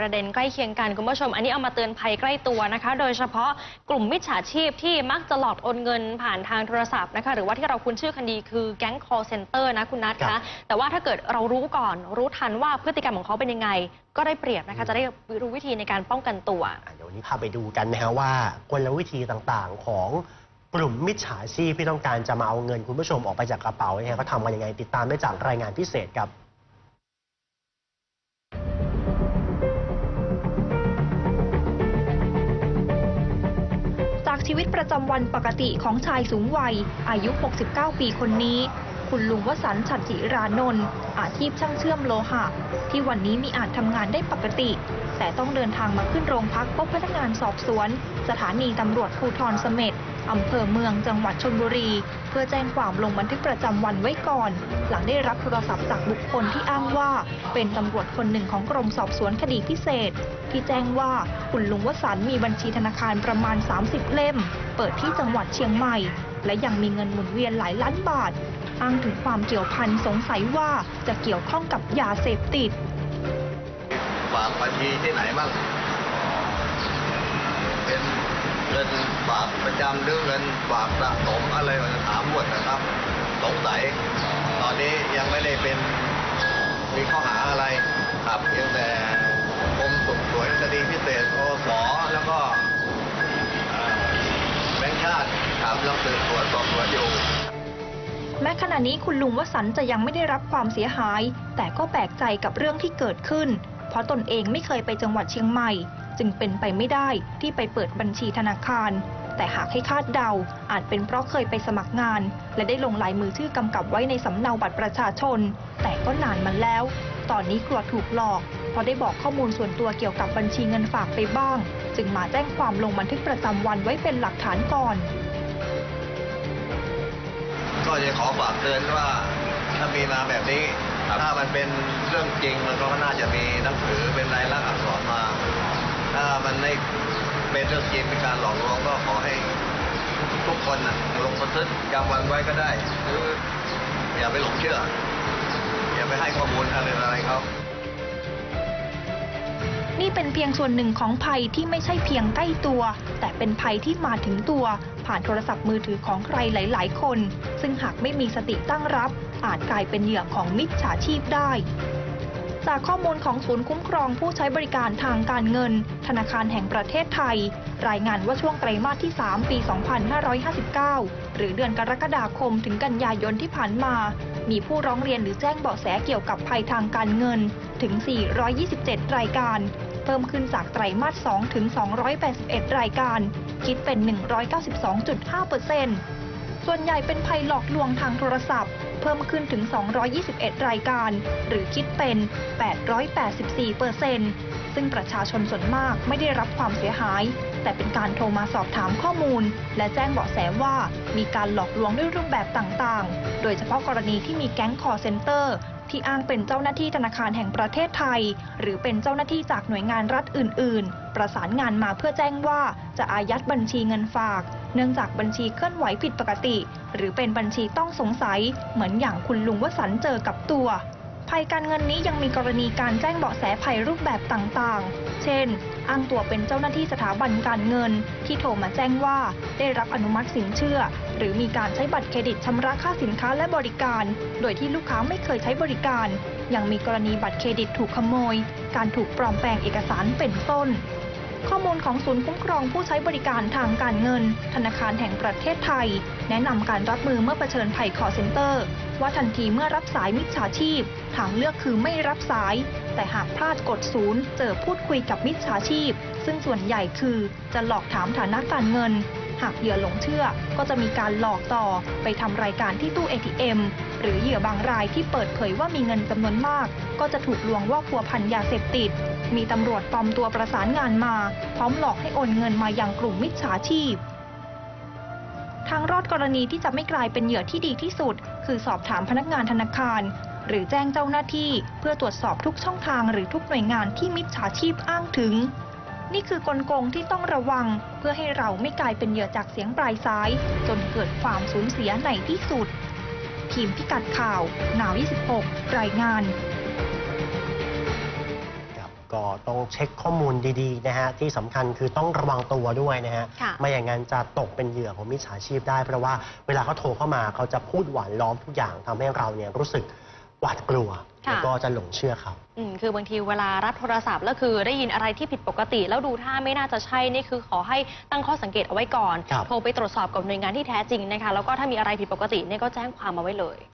ประเด็นใกล้เคียงกันคุณผู้ชม อันนี้เอามาเตือนภัยใกล้ตัวนะคะ โดยเฉพาะกลุ่มมิจฉาชีพที่มักจะหลอกโอนเงินผ่านทางโทรศัพท์นะคะ หรือว่าที่เราคุ้นชื่อกันดีคือแก๊ง call center นะคุณนัทครัคะบแต่ว่าถ้าเกิดเรารู้ก่อนรู้ทันว่าพฤติกรรมของเขาเป็นยังไง ก็ได้เปรียบนะคะจะได้รู้วิธีในการป้องกันตัวอะเดี๋ยววันนี้พาไปดูกันนะฮะว่ากลวิธีต่างๆของกลุ่มมิจฉาชีพที่ต้องการจะมาเอาเงินคุณผู้ชมออกไปจากกระเป๋าเนี่ยเขาทำกันยังไงติดตามได้จากรายงานพิเศษครับ ชีวิตประจำวันปกติของชายสูงวัย อายุ 69 ปีคนนี้ คุณลุงวสันต์ฉัตรจิรานนท์อาชีพช่างเชื่อมโลหะ ที่วันนี้มีอาจทำงานได้ปกติ แต่ต้องเดินทางมาขึ้นโรงพักพบพนักงานสอบสวน สถานีตำรวจภูธรเสม็ด อำเภอเมืองจังหวัดชนบุรี เพื่อแจ้งความลงบันทึกประจำวันไว้ก่อน หลังได้รับโทรศัพท์จากบุคคลที่อ้างว่า เป็นตำรวจคนหนึ่งของกรมสอบสวนคดีพิเศษ ที่แจ้งว่าคุณลุงวสันมีบัญชีธนาคารประมาณ 30 เล่ม เปิดที่จังหวัดเชียงใหม่ และยังมีเงินหมุนเวียนหลายล้านบาท อ้างถึงความเกี่ยวพันสงสัยว่าจะเกี่ยวข้องกับยาเสพติดฝากบัญชีที่ไหนบ้างเป็น เงินฝากประจำหรือเงินฝากสะสมอะไรมันถามหมดนะครับสงสัยตอนนี้ยังไม่ได้เป็นมีข้อหาอะไรครับเพียงแต่กรมสืบสวนคดีพิเศษโอสแล้วก็เอ่อแบงค์ชาติถามเราสืบสวนสอบสวนอยู่แม้ขณะนี้คุณลุงวสันจะยังไม่ได้รับความเสียหาย แต่ก็แปลกใจกับเรื่องที่เกิดขึ้น เพราะตนเองไม่เคยไปจังหวัดเชียงใหม่ จึงเป็นไปไม่ได้ที่ไปเปิดบัญชีธนาคาร แต่หากให้คาดเดาอาจเป็นเพราะเคยไปสมัครงาน และได้ลงลายมือชื่อกำกับไว้ในสำเนาบัตรประชาชน แต่ก็นานมาแล้ว ตอนนี้กลัวถูกหลอกเพราะได้บอกข้อมูลส่วนตัวเกี่ยวกับบัญชีเงินฝากไปบ้าง จึงมาแจ้งความลงบันทึกประจำวันไว้เป็นหลักฐานก่อนก็จะขอฝากเตือนว่าถ้ามีมาแบบนี้ ถ้ามันเป็นเรื่องจริงมันก็น่าจะมีหนังสือเป็นลายลักษณ์อักษรมา ถ้ามันไม่เป็นเรื่องจริงเป็นการหลอกลวงก็ขอให้ทุกคนนะลงบันทึกจำวันไว้ก็ได้หรืออย่าไปหลงเชื่อ อย่าไปให้ข้อมูลอะไรอะไรเขา นี่เป็นเพียงส่วนหนึ่งของภัยที่ไม่ใช่เพียงใกล้ตัว แต่เป็นภัยที่มาถึงตัว ผ่านโทรศัพท์มือถือของใครหลาย ๆ คน ซึ่งหากไม่มีสติตั้งรับ อาจกลายเป็นเหยื่อของมิจฉาชีพได้จากข้อมูลของศูนย์คุ้มครองผู้ใช้บริการทางการเงิน ธนาคารแห่งประเทศไทย รายงานว่าช่วงไตรมาสที่ 3 ปี 2559 หรือเดือนกรกฎาคมถึงกันยายนที่ผ่านมา มีผู้ร้องเรียนหรือแจ้งเบาะแสเกี่ยวกับภัยทางการเงินถึง 427 รายการ พิ่มขึ้นจากไตรมาส2ถึง 281 รายการ คิดเป็น 192.5%ส่วนใหญ่เป็นภัยหลอกลวงทางโทรศัพท์ เพิ่มขึ้นถึง 221 รายการ หรือคิดเป็น 884% ซึ่งประชาชนส่วนมากไม่ได้รับความเสียหาย แต่เป็นการโทรมาสอบถามข้อมูล และแจ้งเบาะแสว่ามีการหลอกลวงด้วยรูปแบบต่างๆ โดยเฉพาะกรณีที่มีแก๊งคอร์เซนเตอร์ที่อ้างเป็นเจ้าหน้าที่ธนาคารแห่งประเทศไทย หรือเป็นเจ้าหน้าที่จากหน่วยงานรัฐอื่น ๆ ประสานงานมาเพื่อแจ้งว่าจะอายัดบัญชีเงินฝาก เนื่องจากบัญชีเคลื่อนไหวผิดปกติ หรือเป็นบัญชีต้องสงสัย เหมือนอย่างคุณลุงวสันเจอกับตัว ภัยการเงินนี้ยังมีกรณีการแจ้งเบาะแสภัยรูปแบบต่างๆ เช่น อ้างตัวเป็นเจ้าหน้าที่สถาบันการเงิน ที่โทรมาแจ้งว่าได้รับอนุมัติสินเชื่อ หรือมีการใช้บัตรเครดิตชำระค่าสินค้าและบริการ โดยที่ลูกค้าไม่เคยใช้บริการ ยังมีกรณีบัตรเครดิตถูกขโมย การถูกปลอมแปลงเอกสารเป็นต้น ข้อมูลของศูนย์คุ้มครองผู้ใช้บริการทางการเงิน ธนาคารแห่งประเทศไทย แนะนำการรับมือเมื่อเผชิญภัยคอเซ็นเตอร์ ว่าทันทีเมื่อรับสายมิจฉาชีพ ทางเลือกคือไม่รับสาย แต่หากพลาดกดศูนย์เจอพูดคุยกับมิจฉาชีพ ซึ่งส่วนใหญ่คือจะหลอกถามฐานะการเงิน หากเหยื่อหลงเชื่อก็จะมีการหลอกต่อไปทำรายการที่ตู้ ATM หรือเหยื่อบางรายที่เปิดเผยว่ามีเงินจำนวนมาก ก็จะถูกลวงว่าพัวพันยาเสพติด มีตำรวจปลอมตัวประสานงานมา พร้อมหลอกให้โอนเงินมายังกลุ่มมิจฉาชีพทางรอดกรณีที่จะไม่กลายเป็นเหยื่อที่ดีที่สุด คือสอบถามพนักงานธนาคาร หรือแจ้งเจ้าหน้าที่ เพื่อตรวจสอบทุกช่องทางหรือทุกหน่วยงานที่มิจฉาชีพอ้างถึง นี่คือกลโกงที่ต้องระวัง เพื่อให้เราไม่กลายเป็นเหยื่อจากเสียงปลายซ้าย จนเกิดความสูญเสียในที่สุด ทีมพิกัดข่าว หนาว 26 รายงานก็ต้องเช็คข้อมูลดีๆนะฮะที่สำคัญคือต้องระวังตัวด้วยนะฮะค่ะไม่อย่างนั้นจะตกเป็นเหยื่อของมิจฉาชีพได้ เพราะว่าเวลาเขาโทรเข้ามาเขาจะพูดหวานล้อมทุกอย่างทำให้เราเนี่ยรู้สึกหวาดกลัว ค่ะ แล้วก็จะหลงเชื่อเขาอืมคือบางทีเวลารับโทรศัพท์แล้วคือได้ยินอะไรที่ผิดปกติ แล้วดูท่าไม่น่าจะใช่นี่คือขอให้ตั้งข้อสังเกตเอาไว้ก่อน ครับ โทรไปตรวจสอบกับหน่วยงานที่แท้จริงนะคะแล้วก็ถ้ามีอะไรผิดปกติเนี่ยก็แจ้งความมาไว้เลย